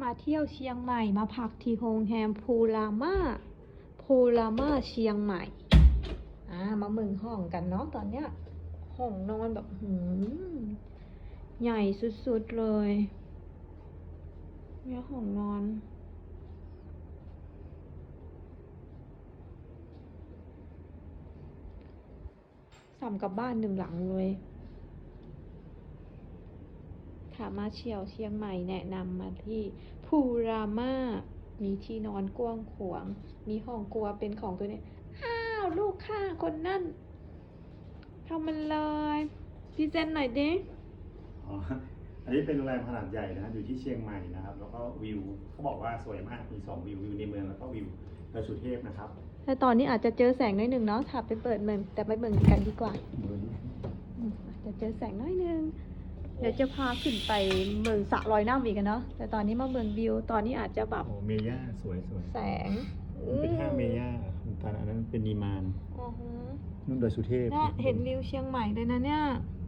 มาเที่ยวเชียงใหม่มาพักที่โรงแรมพูลาม่าพูลาม่าเชียงใหม่อ่ามาเมืองห้องกันเนาะตอนเนี้ยห้องนอนแบบหืมใหญ่สุดๆเลยเนี่ยห้องนอนสำกับบ้านหนึ่งหลังเลย ถ้ามาเที่ยวเชียงใหม่แนะนำมาที่พูรามามีที่นอนกว้างขวาง มีห้องครัวเป็นของตัวเนี้ยอ้าว ลูกข้าคนนั่นเข้ามันเลยพรีเซนต์หน่อยดิอ๋อ อันนี้เป็นโรงแรมขนาดใหญ่นะอยู่ที่เชียงใหม่นะครับ แล้วก็วิวเขาบอกว่าสวยมาก มีสองวิว วิวในเมืองแล้วก็วิวดอยสุเทพนะครับ แต่ตอนนี้อาจจะเจอแสงน้อยหนึ่งเนาะถ้าไปเปิดเมืองแต่ไปเมืองกันดีกว่าอืมอาจจะเจอแสงน้อยหนึง เดี๋ยวจะพาขึ้นไปเมืองสระลอยน้ำอีกอะเนาะแต่ตอนนี้มาเมืองวิว ตอนนี้อาจจะแบบโอ้เมย่าสวยสวยแสงเป็นห้างเมย่าแต่อันนั้นเป็นนีมานอือฮึนุ่นดอยสุเทพน่าเห็นวิวเชียงใหม่เลยนะเนี่ยอ